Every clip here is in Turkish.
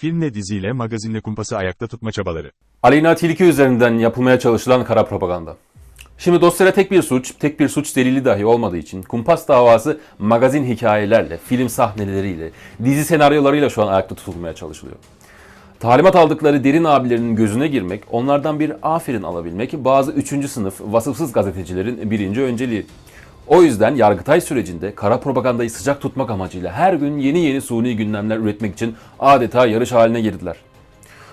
Filmle diziyle magazinle kumpası ayakta tutma çabaları. Aleyna Tilki üzerinden yapılmaya çalışılan kara propaganda. Şimdi dosyada tek bir suç, tek bir suç delili dahi olmadığı için kumpas davası magazin hikayelerle, film sahneleriyle, dizi senaryolarıyla şu an ayakta tutulmaya çalışılıyor. Talimat aldıkları derin abilerinin gözüne girmek, onlardan bir aferin alabilmek bazı üçüncü sınıf vasıfsız gazetecilerin birinci önceliği. O yüzden Yargıtay sürecinde kara propagandayı sıcak tutmak amacıyla her gün yeni yeni suni gündemler üretmek için adeta yarış haline girdiler.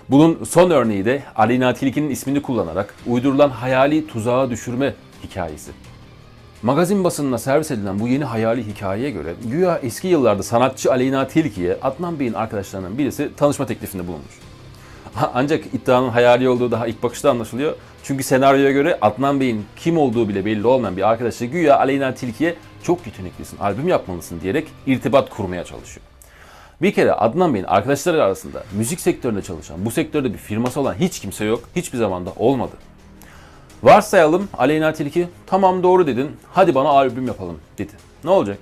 Bunun son örneği de Aleyna Tilki'nin ismini kullanarak uydurulan hayali tuzağa düşürme hikayesi. Magazin basınına servis edilen bu yeni hayali hikayeye göre güya eski yıllarda sanatçı Aleyna Tilki'ye Adnan Bey'in arkadaşlarından birisi tanışma teklifinde bulunmuş. Ancak iddianın hayali olduğu daha ilk bakışta anlaşılıyor. Çünkü senaryoya göre Adnan Bey'in kim olduğu bile belli olmayan bir arkadaşı güya Aleyna Tilki'ye çok yeteneklisin, albüm yapmalısın diyerek irtibat kurmaya çalışıyor. Bir kere Adnan Bey'in arkadaşları arasında müzik sektöründe çalışan, bu sektörde bir firması olan hiç kimse yok. Hiçbir zamanda olmadı. Varsayalım Aleyna Tilki tamam doğru dedin hadi bana albüm yapalım dedi. Ne olacak?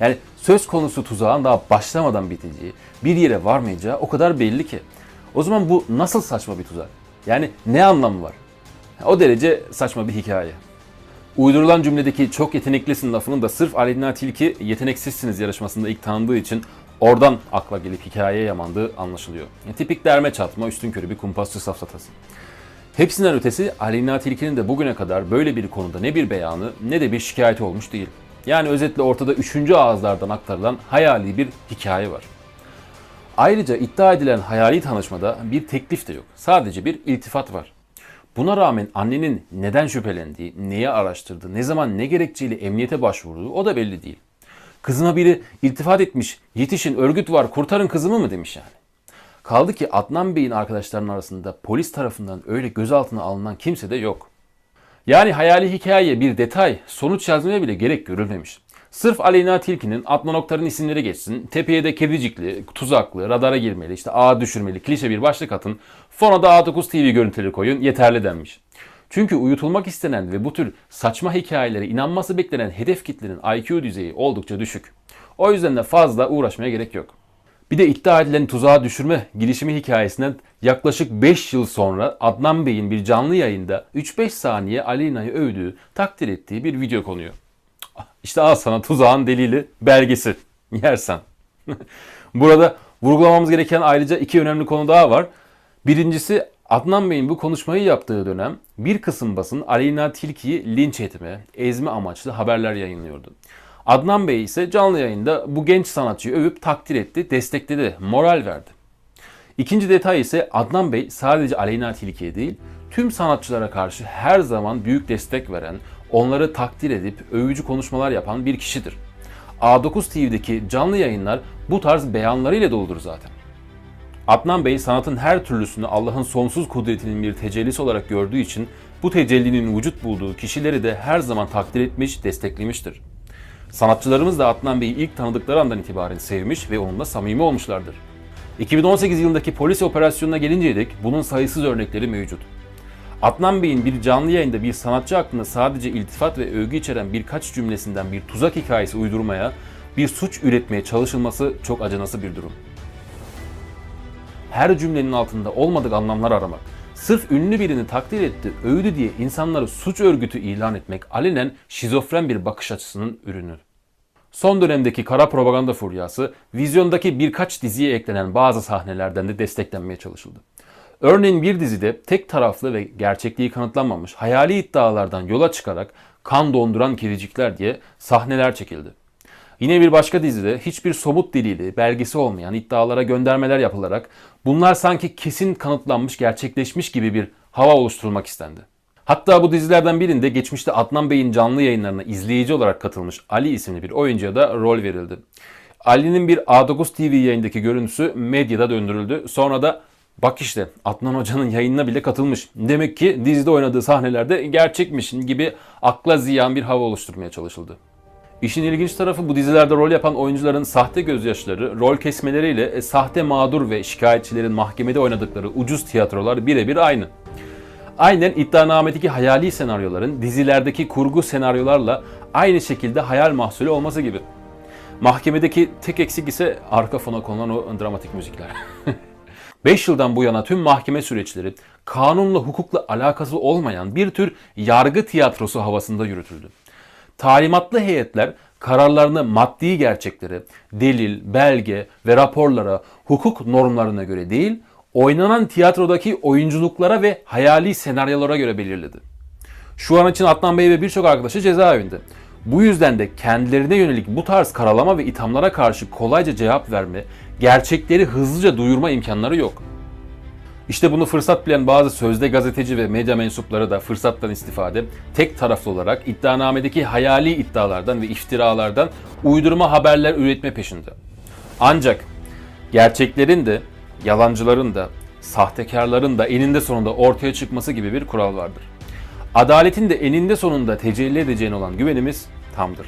Yani söz konusu tuzağın daha başlamadan biteceği, bir yere varmayacağı o kadar belli ki. O zaman bu nasıl saçma bir tuzak? Yani ne anlamı var? O derece saçma bir hikaye. Uydurulan cümledeki çok yeteneklisin lafının da sırf Aleyna Tilki yeteneksizsiniz yarışmasında ilk tanındığı için oradan akla gelip hikayeye yamandığı anlaşılıyor. Yani tipik derme çatma üstün körü bir kumpasçı safsatası. Hepsinden ötesi Aleyna Tilki'nin de bugüne kadar böyle bir konuda ne bir beyanı ne de bir şikayeti olmuş değil. Yani özetle ortada üçüncü ağızlardan aktarılan hayali bir hikaye var. Ayrıca iddia edilen hayali tanışmada bir teklif de yok. Sadece bir iltifat var. Buna rağmen annenin neden şüphelendiği, neyi araştırdığı, ne zaman ne gerekçeyle emniyete başvurduğu o da belli değil. Kızıma biri iltifat etmiş, yetişin örgüt var kurtarın kızımı mı demiş yani. Kaldı ki Adnan Bey'in arkadaşlarının arasında polis tarafından öyle gözaltına alınan kimse de yok. Yani hayali hikayeye bir detay, sonuç yazmaya bile gerek görülmemiş. Sırf Aleyna Tilki'nin Adnan Oktar'ın isimleri geçsin, tepeye de kedicikli, tuzaklı, radara girmeli, işte ağa düşürmeli, klişe bir başlık atın, fona da A9 TV görüntüleri koyun yeterli denmiş. Çünkü uyutulmak istenen ve bu tür saçma hikayelere inanması beklenen hedef kitlenin IQ düzeyi oldukça düşük. O yüzden de fazla uğraşmaya gerek yok. Bir de iddia edilen tuzağa düşürme girişimi hikayesinden yaklaşık 5 yıl sonra Adnan Bey'in bir canlı yayında 3-5 saniye Aleyna'yı övdüğü, takdir ettiği bir video konuyor. İşte al sana tuzağın delili belgesi. Yersen. Burada vurgulamamız gereken ayrıca iki önemli konu daha var. Birincisi Adnan Bey'in bu konuşmayı yaptığı dönem bir kısım basın Aleyna Tilki'yi linç etme, ezme amaçlı haberler yayınlıyordu. Adnan Bey ise canlı yayında bu genç sanatçıyı övüp takdir etti, destekledi, moral verdi. İkinci detay ise Adnan Bey sadece Aleyna Tilki'ye değil, tüm sanatçılara karşı her zaman büyük destek veren, onları takdir edip övücü konuşmalar yapan bir kişidir. A9 TV'deki canlı yayınlar bu tarz beyanlarıyla doludur zaten. Adnan Bey sanatın her türlüsünü Allah'ın sonsuz kudretinin bir tecellisi olarak gördüğü için bu tecellinin vücut bulduğu kişileri de her zaman takdir etmiş, desteklemiştir. Sanatçılarımız da Adnan Bey'i ilk tanıdıkları andan itibaren sevmiş ve onunla samimi olmuşlardır. 2018 yılındaki polis operasyonuna gelinceye dek bunun sayısız örnekleri mevcut. Adnan Bey'in bir canlı yayında bir sanatçı hakkında sadece iltifat ve övgü içeren birkaç cümlesinden bir tuzak hikayesi uydurmaya, bir suç üretmeye çalışılması çok acınası bir durum. Her cümlenin altında olmadık anlamlar aramak, sırf ünlü birini takdir etti, övdü diye insanları suç örgütü ilan etmek alenen şizofren bir bakış açısının ürünü. Son dönemdeki kara propaganda furyası, vizyondaki birkaç diziye eklenen bazı sahnelerden de desteklenmeye çalışıldı. Örneğin bir dizide tek taraflı ve gerçekliği kanıtlanmamış hayali iddialardan yola çıkarak kan donduran kedicikler diye sahneler çekildi. Yine bir başka dizide hiçbir somut delili, belgesi olmayan iddialara göndermeler yapılarak bunlar sanki kesin kanıtlanmış, gerçekleşmiş gibi bir hava oluşturulmak istendi. Hatta bu dizilerden birinde geçmişte Adnan Bey'in canlı yayınlarına izleyici olarak katılmış Ali isimli bir oyuncuya da rol verildi. Ali'nin bir A9 TV yayındaki görüntüsü medyada döndürüldü. Sonra da bak işte Adnan Hoca'nın yayınına bile katılmış. Demek ki dizide oynadığı sahnelerde gerçekmiş gibi akla ziyan bir hava oluşturmaya çalışıldı. İşin ilginç tarafı bu dizilerde rol yapan oyuncuların sahte gözyaşları, rol kesmeleriyle e, sahte mağdur ve şikayetçilerin mahkemede oynadıkları ucuz tiyatrolar birebir aynı. Aynen iddianamedeki hayali senaryoların dizilerdeki kurgu senaryolarla aynı şekilde hayal mahsulü olması gibi. Mahkemedeki tek eksik ise arka fona konulan o dramatik müzikler. 5 yıldan bu yana tüm mahkeme süreçleri kanunla hukukla alakası olmayan bir tür yargı tiyatrosu havasında yürütüldü. Talimatlı heyetler kararlarını maddi gerçeklere, delil, belge ve raporlara, hukuk normlarına göre değil, oynanan tiyatrodaki oyunculuklara ve hayali senaryolara göre belirledi. Şu an için Adnan Bey ve birçok arkadaşı cezaevinde. Bu yüzden de kendilerine yönelik bu tarz karalama ve ithamlara karşı kolayca cevap verme, gerçekleri hızlıca duyurma imkanları yok. İşte bunu fırsat bilen bazı sözde gazeteci ve medya mensupları da fırsattan istifade, tek taraflı olarak iddianamedeki hayali iddialardan ve iftiralardan uydurma haberler üretme peşinde. Ancak gerçeklerin de, yalancıların da, sahtekarların da eninde sonunda ortaya çıkması gibi bir kural vardır. Adaletin de eninde sonunda tecelli edeceğine olan güvenimiz tamdır.